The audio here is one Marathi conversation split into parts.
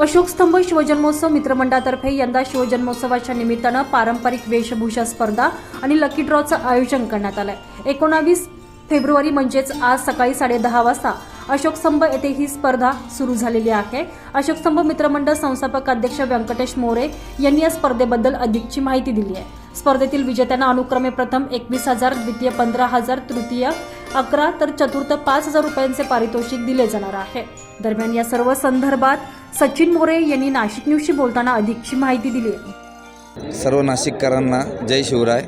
अशोक स्तंभ शिवजन्मोत्सव मित्रमंडळातर्फे यंदा शिवजन्मोत्सवाच्या निमित्तानं पारंपरिक वेशभूषा स्पर्धा आणि लकी ड्रॉचं आयोजन करण्यात आलंय. एकोणावीस फेब्रुवारी म्हणजेच आज सकाळी साडेदहा वाजता अशोक स्तंभ येथे ही स्पर्धा सुरू झालेली आहे. अशोकस्तंभ मित्रमंडळ संस्थापक अध्यक्ष व्यंकटेश मोरे यांनी या स्पर्धेबद्दल अधिकची माहिती दिली आहे. स्पर्धेतील विजेत्यांना अनुक्रमे प्रथम एकवीस हजार द्वितीय पंधरा हजार तृतीय अकरा तर चतुर्थ पाच हजार रुपयांचे पारितोषिक दिले जाणार आहे. दरम्यान या सर्व संदर्भात सचिन मोरे यांनी नाशिक न्यूजशी बोलताना अधिकची माहिती दिली आहे. सर्व नाशिककरांना जय शिवराय.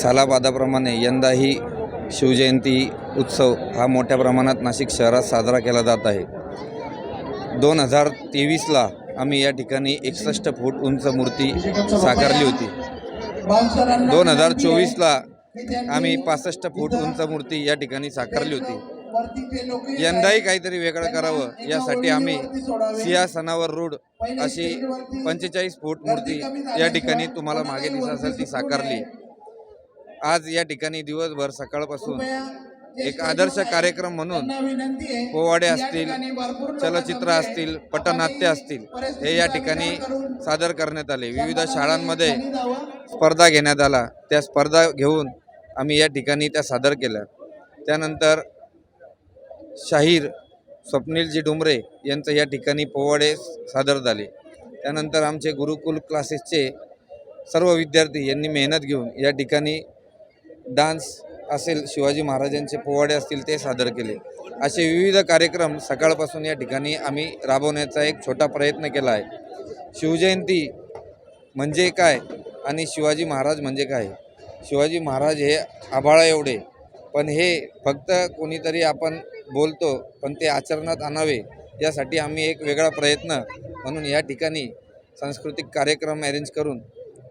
सालाबादाप्रमाणे यंदाही शिवजयंती उत्सव हा मोठ्या प्रमाणात नाशिक शहरात साजरा केला जात आहे. दोन हजार तेवीसला आम्ही या ठिकाणी एकसष्ट फूट उंच मूर्ती साकारली होती. दोन हजार चोवीसला आम्ही पासष्ट फूट उंच मूर्ती या ठिकाणी साकारली होती. यंदाही काहीतरी वेगळं करावं यासाठी आम्ही सिंहासनावर रूढ अशी पंचेचाळीस फूट मूर्ती या ठिकाणी तुम्हाला मागे दिसत असेल ती साकारली. आज या ठिकाणी दिवसभर सकाळपासून एक आदर्श कार्यक्रम म्हणून पोवाडे असतील चलचित्र असतील पटनाट्य असतील हे या ठिकाणी सादर करण्यात आले. विविध शाळांमध्ये स्पर्धा घेण्यात आला. त्या स्पर्धा घेऊन आम्ही या ठिकाणी त्या सादर केल्या. त्यानंतर शाहीर स्वप्नीलजी डुमरे यांचं या ठिकाणी पोवाडे सादर झाले. त्यानंतर आमचे गुरुकुल क्लासेसचे सर्व विद्यार्थी यांनी मेहनत घेऊन या ठिकाणी डान्स असेल शिवाजी महाराजांचे पोवाडे असतील ते सादर केले. असे विविध कार्यक्रम सकाळपासून या ठिकाणी आम्ही राबवण्याचा एक छोटा प्रयत्न केला आहे. शिवजयंती म्हणजे काय आणि शिवाजी महाराज म्हणजे काय? शिवाजी महाराज हे आभाळा एवढे पण हे फक्त कोणीतरी आपण बोलतो पण ते आचरणात आणावे यासाठी आम्ही एक वेगळा प्रयत्न म्हणून या ठिकाणी सांस्कृतिक कार्यक्रम अरेंज करून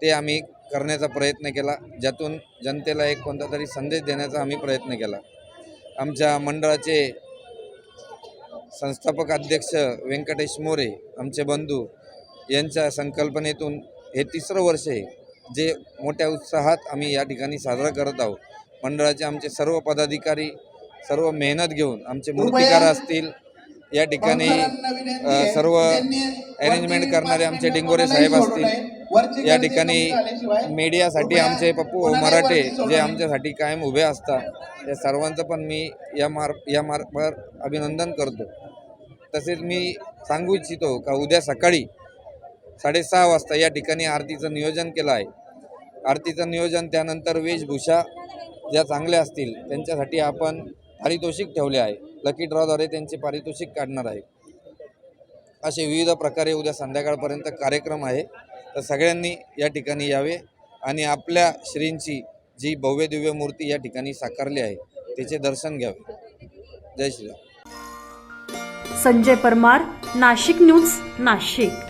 ते आम्ही करण्याचा प्रयत्न केला ज्यातून जनतेला एक कोणता तरी संदेश देण्याचा आम्ही प्रयत्न केला. आमच्या मंडळाचे संस्थापक अध्यक्ष व्यंकटेश मोरे आमचे बंधू यांच्या संकल्पनेतून हे तिसरं वर्ष आहे. जे मोठ्या उत्साहात आम्ही या ठिकाणी साजरा करत आहोत. मंडळाचे आमचे सर्व पदाधिकारी सर्व मेहनत घेऊन आमचे मूर्तिकार असतील या ठिकाणी सर्व अरेंजमेंट करणारे आमचे डिंगोरे साहेब असतील या ठिकाणी मीडियासाठी आमचे पप्पू मराठे जे आमच्यासाठी कायम उभे असतात. त्या सर्वांचं पण मी या मार् या मार्फत अभिनंदन करतो. तसेच मी सांगू इच्छितो का उद्या सकाळी साडेसहा वाजता या ठिकाणी आरतीचं नियोजन केलं आहे. आरतीचं नियोजन त्यानंतर वेशभूषा ज्या चांगल्या असतील त्यांच्यासाठी आपण पारितोषिक ठेवले आहे. लकी ड्रॉद्वारे त्यांचे पारितोषिक काढणार आहे. असे विविध प्रकारे उद्या संध्याकाळपर्यंत कार्यक्रम आहे. तर सगळ्यांनी या ठिकाणी यावे आणि आपल्या श्रींची जी भव्य दिव्य मूर्ती या ठिकाणी साकारली आहे त्याचे दर्शन घ्यावे. जय श्रीराम. संजय परमार नाशिक न्यूज नाशिक.